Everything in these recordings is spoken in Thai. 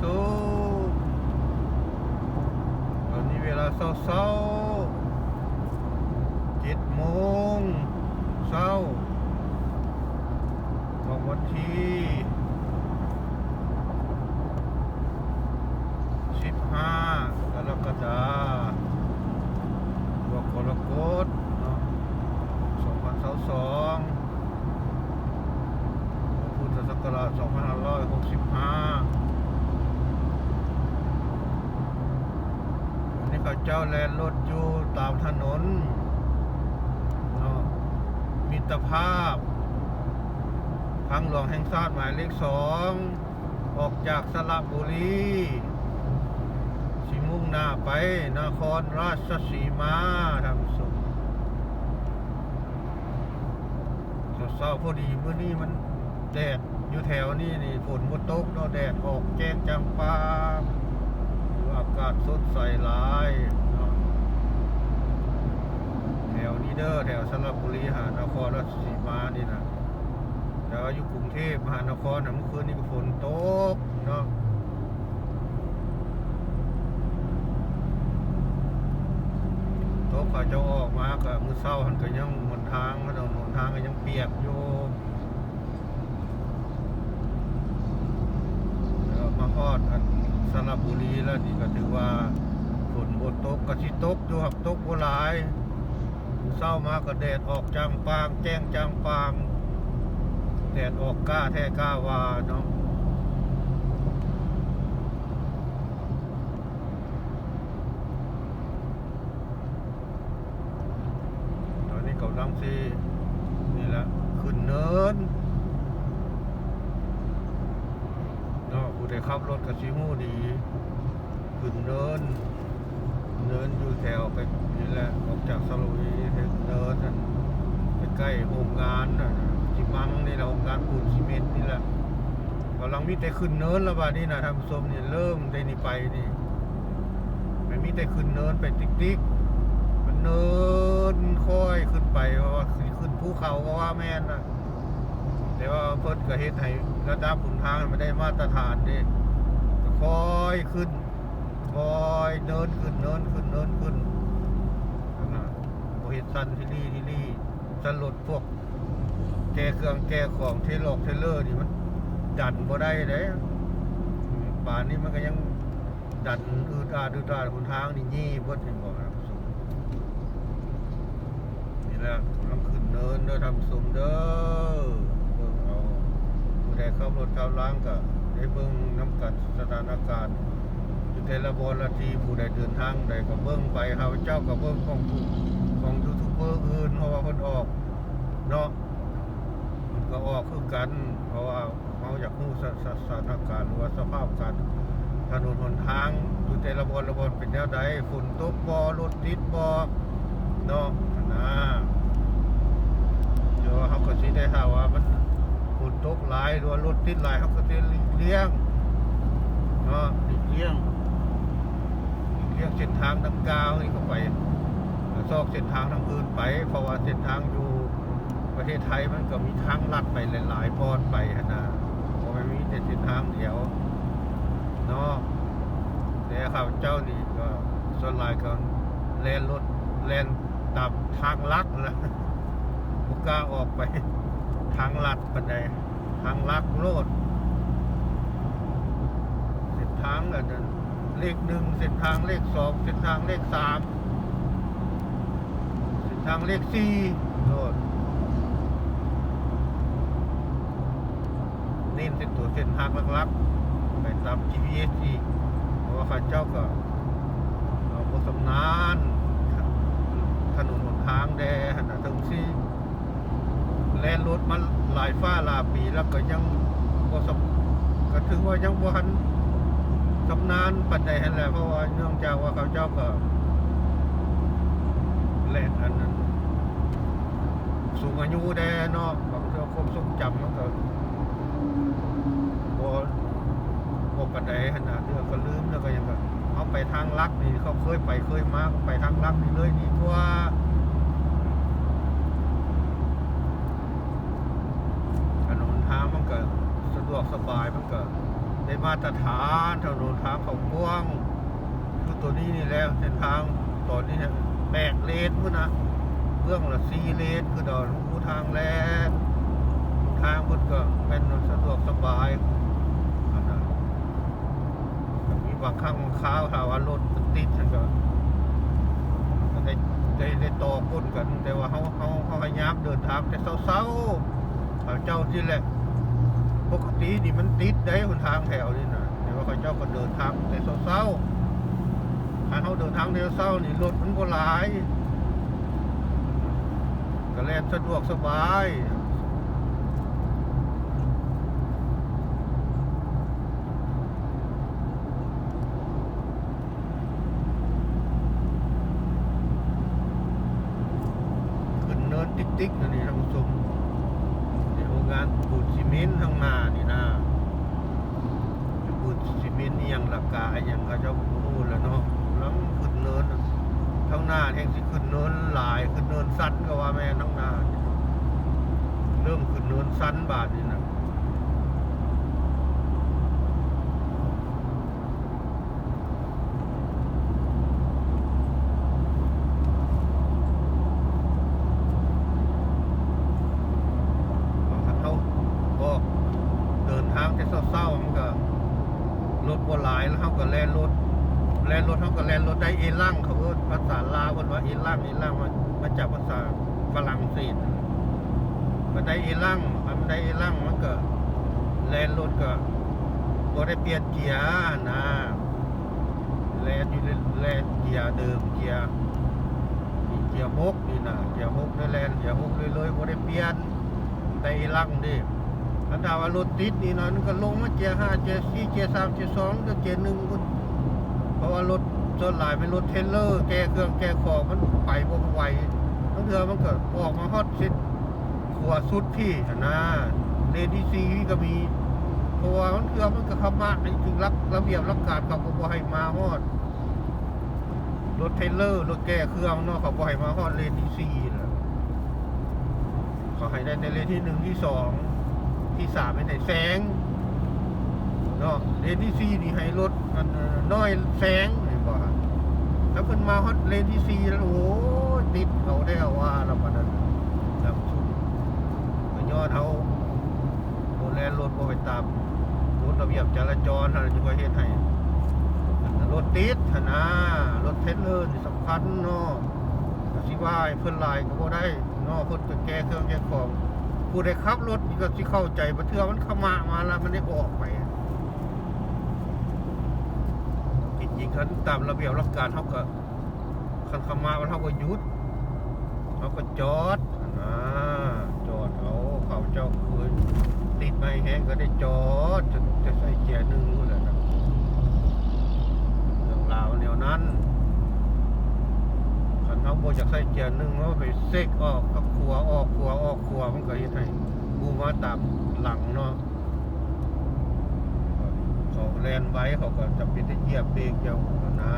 สุขตอนนี้เวลาเศร้าๆเจ็ดโมงเช้าของวันที่สิบห้ากรกฎาคมวกรกฎสองพันสองพุทธศักราช2565วันนี้เขา เจ้าแลนรถอยู่ตามถนนมิตรภาพทางหลวงแห่งชาติหมายเลขสองออกจากสระบุรีสิมุ่งหน้าไปนครราชสีมาทำสุขเศร้าพอดีเมื่อนี้มันแดดอยู่แถวนี้นี่ฝนบ่ตกเนาะแดดออกแจ้งจังปา อากาศสดใสหลายแถวนี้เด้อแถวสระบุรีหานครราชสีมานี่นะแต่ว่าอยู่กรุงเทพมหานครนะเมื่อคืนนี้ก็ฝนตกเนาะตกเขาจะออกมาก็มือเศร้าหันก็ยังหนทางถนนหนทางก็ยังเปียกอยู่แล้วมาฮอดอัน สระบุรีแล้วนี่ก็ถือว่าฝนบนตกก็สิตกอยู่หับตกบ่หลายเศร้ามาก็แดดออกจางปาง แจ้งจางปาง แดดออกกล้าแท้กล้าวาเนาะตอนนี้กำลังสินี่แหละขึ้นเนิน เนาะผู้ใดขับรถกับชิมูดีขึ้นเนิน เนินอยู่แถวไปนี่แหละออกจากสลุยถึงเนินนั่นไปใกล้โรงงานน่ะจิมังนี่แหละโรงงานปูนซีเมนต์นี่แหละกำลังมีแต่ขึ้นเนินแล้วบ้านี้นะท่านผู้ชมนี่เริ่มได้นี่ไปนี่ไม่มีแต่ขึ้นเนินไปติ๊กติ๊กมันเนินค่อยขึ้นไปเพราะว่าขึ้นภูเขาก็ว่าแม่นนะแต่ว่าเพิ่นก็เฮ็ดให้ ระดับขุนทางมันได้มาตรฐานดิค่อยขึ้น คอยเดินขึ้นเดินขึ้นเดินขึ้นนะโอเห็นสันที่นี่ที่นี่สลดพวก แกเครื่องแกของเทลอกเทเลอร์นี่มัน ดันบ่ได้เด้ป่านนี้มันก็ยังดันอืดอาดอืดอาดคนทางนี่ยี่บดเห็นบอกครับสมนี่แหละกำลังขึ้นเนินเด้อทำสมเด้อ ผู้ใดเข้ารถเข้าล้างก็ได้เบิ่งน้ำกัดสถานการณ์อยู่แต่ละบนละทีผู้ใดเดินทางใดก็เบิ้งไปเฮาเจ้าก็เบิ้งของผู้ของยูทูบเบอร์อื่นเพราะว่าเพิ่นออกเนาะมันก็ออกคือกัน เพราะว่าเฮาอยากรู้สสสถานการณ์หรือว่าสภาพการถนนหนทางอยู่แต่ละบนละบนเป็นแนวใดฝนตกบ่รถติดบ่เนาะนะเดี๋ยวเฮาก็สิได้หาว่ามัน ฝนตกหลายหรือว่ารถติดหลายเฮาก็สิหลีกเลี่ยงเนาะหลีกเลี่ยงหลีกเลี่ยงเส้นทางดังกล่าวนี่เข้าไปซอกเส้นทางทางอื่นไป เพราะว่าเส้นทางอยู่ประเทศไทยมันก็มีทางลัดไปหลายๆปอนไปนะเพราะมันมีแต่เส้นทางเดียวเนาะแต่ข้าพเจ้านี่ก็ส่วนหลายก็แล่นรถแล่นตามทางลักนะบุกล้าออกไป ทางลัดปันใดทางลักโลดเส้นทางอันนั้นเลขหนึ่งเส้นทางเลขสองเส้นทางเลขสามเส้นทางเลขสี่โน่นนี่เป็นตัวเส้นทางลักๆไปตาม GPS อีกเพราะว่าข้าเจ้าก็เราก็สำนานถนนหนทางแดหันนทั้งสี่ แลนรถมาหลายฟ้าหลายปีแล้วก็ยังก็สก็ถือว่ายังบ่ทันชำนาญปัจจัยแหละเพราะว่าเนื่องจากว่าเขาเจ้าก็แหลกอันนั้นสูงอายุแดเนาะบางเทื่อความทรงจำมันก็บ่บ่ปัจจัยขนาดเทื่อก็ลืมแล้วก็ยังก็เอาไปทางลักนี่เขาเคยไปเคยมาก็ไปทางลักนี่เลยดีกว่าถนนทางมันก็สะดวกสบายมันก็ในได้มาตรฐานถนนทางเขากว้างคือตัวนี้นี่แล้วเส้นทางตอนนี้เนี่ยแปดเลนพุ่นนะเบื้องละสี่เลนคือดอนหูทางแลนทางพุ่นก็เป็นสะดวกสบายนนั้นก็มีบางครั้งบางคราวถ้าว่ารถมันติดมันก็ได้ได้ได้ต่อก้นกัน แต่ว่าเขาเขาเขาพยายามเดินทางแต่เศร้าๆเขาเจ้าที่แหละ ปกตินี่มันติดได้หนทางแถวนี่นะแต่ว่าเขาเจ้าก็เดินทางแต่เศร้าๆถ้าเขาเดินทางเดียวเศร้านี่รถมันก็หลายก็แล่นสะดวกสบาย ขึ้นเนินติ๊กๆนั่นนี่ท่านผู้ชมในโรงงานปูนซีเมนต์ข้างหน้านี่นะปูนซีเมนต์นี่ยังหลักกาอหยังเขาเจ้าพูดแล้วเนาะแล้วมันขึ้นเนินข้า งหน้าแห่งสิขึ้นเนินหลาย ขึ้นเนินสั้นก็ว่าแม่นข้งหน้า เริ่มขึ้นเนินสั้นบาทนี่นะเขาก็เดินทางแต่เศร้าๆมันก็รถบ่หลายแล้วเขาก็แล่นรถ แลนรถเขาก็ แลนรถได้เอล่างเขาก็ภาษาลาวคนว่าเอล่างเอล่างมามาจากภาษาฝรั่งเศสมันได้เอล่างมันได้เอล่างมันก็แลนรถก็บ่ได้เปลี่ยนเกียร์นะแลนอยู่แลนเกียร์เดิมเกียร์เกียร์หกนี่นะเกียร์หกได้แลนเกียร์หกเลยเลยบ่ได้เปลี่ยนได้เอล่างดิคันถ้าว่ารถติดนี่นะมันก็ลงมาเกียร์ห้าเกียร์สี่เกียร์สามเกียร์สองเกียร์หนึ่งเพราะว่ารถ ส่วนหลายเป็นรถเทรลเลอร์ แกเครื่องแกของมันไปบ่ไหวบางเทื่อมันเก็ออกมาฮอดสิดขัวสุดพี่นะเลนที่ซีก็มีเพราะว่ามันเทื่อมันก็ขมาในถึงรักระเบียบรักการเขาก็บ่ให้มาฮอดรถเทรลเลอร์รถแก้เครื่องเนาะเขาบ่ให้มาฮอดเลนที่ซีนะเขาให้ได้ในเลนที่หนึ่งที่สองที่สามเป็นไหนแสงเนาะเลนที่สี่นี่ให้รถมันน้อยแสงเห็นบ่ ฮะถ้าเพิ่นมาฮอดเลนที่สี่แล้วโอ้ติดเขาได้ว่าแล้วมันนั้นลำสุดก็ย้อนเอาดูแลรถบ่ไปตามกฎระเบียบจราจรนั่นจะก็เฮ็ดให้รถติดหั่นนะรถเทรลเลอร์นี่สำคัญเนาะสิว่าเพิ่นลายก็บ่ได้เนาะเพิ่นก็แก้เครื่องแก้ของผู้ใดขับรถก็สิเข้าใจบ่เทื่อมันขมามาแล้วมันได้ออกไป ริงๆคันตามระเบียบรักการเขาก็คันขามามันเขาก็หยุดเขาก็จอดนะจอดเอาเขาเจ้าเคยติดไม่แห้งก็ได้จอดจะจะใส่แจหนึ่งนู่นแหละนะเรื่องราวแนวนั้นคันเขาโบจะใส่แจหนึ่งเขาไปเซกออกกับขัวออกขัวออกขัวมันก็เฮ็ดให้กูมาตามหลังเนาะ แลนไว้เขาก็จะเป็นได้เหยียบเบรกเดียวนะ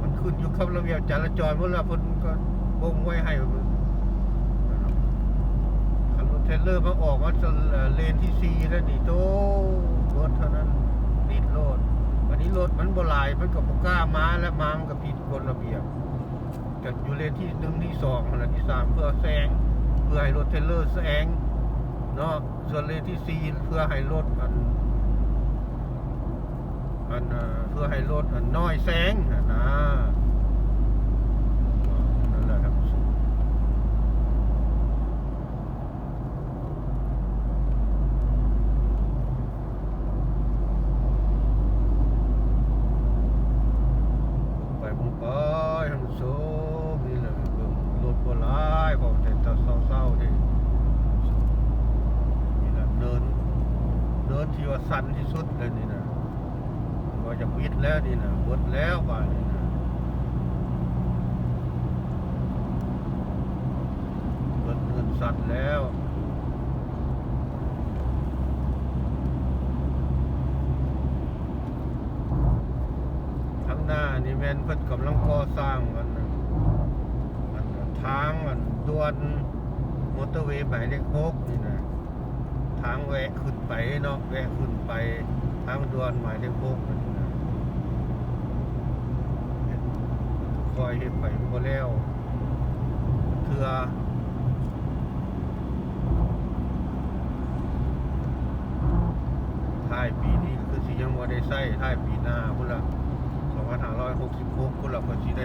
มันขึ้นอยู่กับระเบียบจราจรเมื่อละเพิ่นก็บ่งไว้ให้คันรถเทรลเลอร์มาออกมาจนเอ่อเลนที่สี่แล้วนี่โตรถเท่านั้นติดรถวันนี้รถมันบลายมันก็บ่กล้ามาแล้วมามันก็ผิดกฎระเบียบก็อยู่เลนที่หนึ่งที่สองนั่นและที่สามเพื่อแซงเพื่อให้รถเทรลเลอร์แซงเนาะส่วนเลนที่สี่เพื่อให้รถมัน อันเออเพื่อให้รถอันน้อยแสงนะนะนั่นแหละครับไปบุงไปทางโซมนี่แหละเบิ่งรถบ่หลายพราะแต่ตอนเศร้าๆนี่นี่แหละเดินเดินที่ว่าสั้นที่สุดเลยนี่นะ ก็จะวิดแล้วนี่นะหมดแล้วป่านนี้นะเงินเงินสัตว์แล้วทั้งหน้านี่แม่นเพิ่นกำลังก่อสร้างมันนะมันทางมันด่วนมอเตอร์เวย์หมายเลขหกนี่นะทางแวะขึ้นไปเนาะแวะขึ้นไปทางด่วนหมายเลขหกนั่นนะ คอยเห็ดไปบ่แล้วเถื่อท้ายปีนี้คือสิยังบ่ได้ใส่ท้ายปีหน้าพุ่นลสิบหกพุ่นละก็สิได้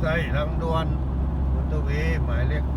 ใส่ทางด่วนมอเตอร์เวย์หมายเลข6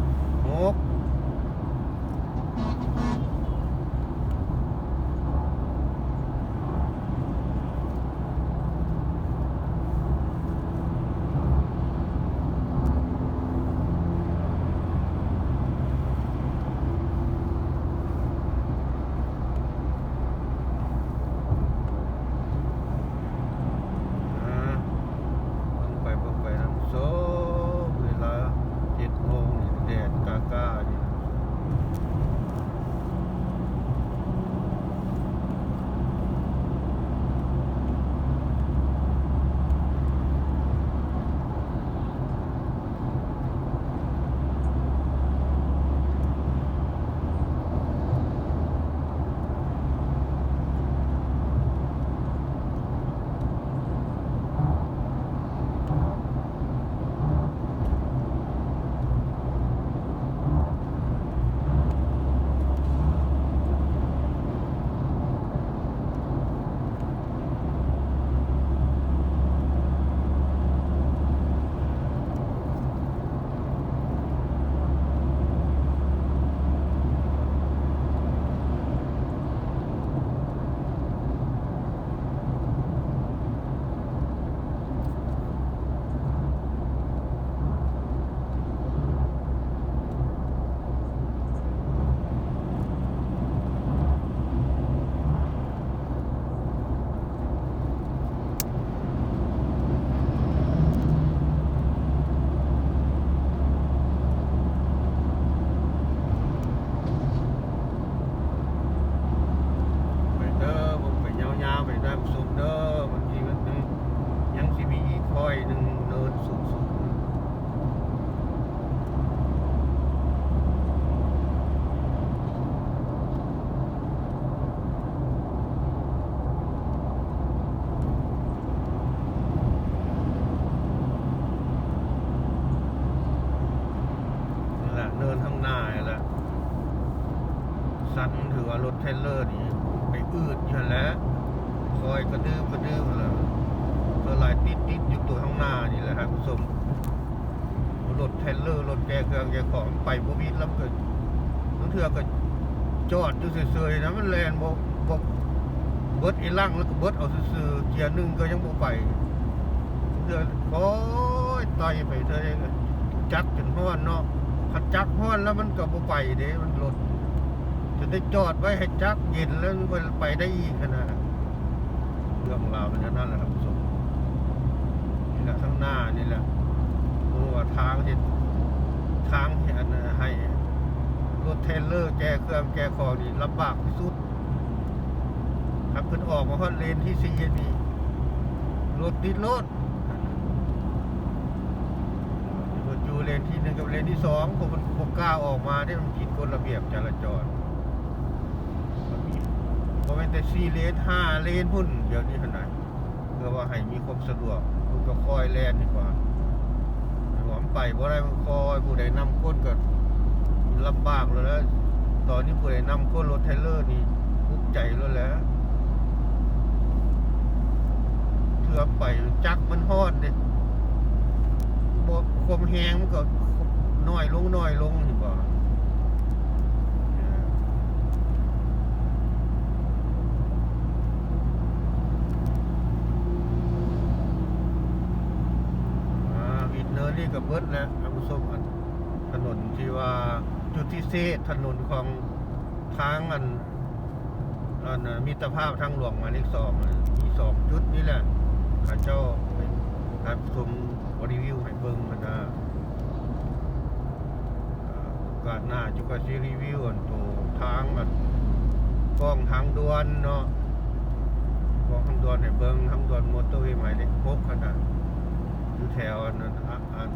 ลเลอร์นี่ไปอืดอยู่แล้วคอยกระดื้อกระดื้อเลยเธอหลายติดติดอยู่ตัวข้างหน้านี่แหละครับคุณผู้ชมรถเทลเลอร์รถแกเครื่องแกของไปบ่มีแล้วเกิดบางเทื่อก็จอดอยู่เฉยๆนะมันแลนบ่บ่เบิดอีหลังแล้วก็เบิดเอาซื่อๆเกียร์หนึ่งก็ยังบ่ไปเทื่อโอ้ยต่อยไปเธอจักจนฮ้อนเนาะคันจักฮ้อนแล้วมันก็บ่ไปเด้มันรถจะ ได้จอดไว้ให้จักเย็นแล้วมันไปได้อีกขนาดเรื่องราวเป็นอย่นั้นแหละครับผู้ชมนี่แหละข้างหน้านี่แหละรู้ว่าทางที่ทางที่อันให้รถเทรลเลอร์แกเครื่องแกของนี่ลำบากที่สุดครับเพิ่นออกมาฮอดเลนที่สี่นี่รถติดรถรถอยู่เลนที่หนึ่งกับเลนที่สองผมมันผมกล้าออกมาได้มันผิดกฎระเบียบจราจร พอเป็นแต่สี่เลนห้าเลนพุ่นเดี๋ยวนี้ขนาดเพื่อว่าให้มีความสะดวกคุณก็คอยแลนดีกว่าหวมไปเพราะอะไรมันคอยผู้ใดนำก้นก็ลำบากเลยแล้วตอนนี้ผู้ใดนำก้นรถเทเลอร์นี่ทุกใจแล้วแหล้วเทือไปจักมันฮอดเนี่ยบ่ความแหงมันก็น้อยลงน้อยลงดีกว่า อ่าอิดเนอร์นี่กับเบิร์ดแล้วท่านผู้ชมอันถนนที่ว่าจุดที่ เซถนนของทางอันอันมิตรภาพทางหลวงหมายเลขสองมีสองจุดนี่แหละข้าเจ้าไปการชมรีวิวให้เบิ่งมันนะอ่อกาสหน้าจุกสิรีวิวอันตัวทางอันกล้องทางด่วนเนาะกล้องทางด่วนให้เบิ่งทางด่วนมอเตอร์เวย์หมายเลขหกขนาดอยู่แถวอันนั้นอัน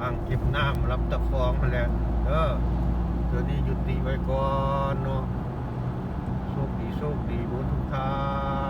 อ่างเก็บน้ำรับตะคองมาแล้วเออเดี๋ยวนี้ยุติไว้ก่อนเนาะโชคดีโชคดีบุญทุกท่าน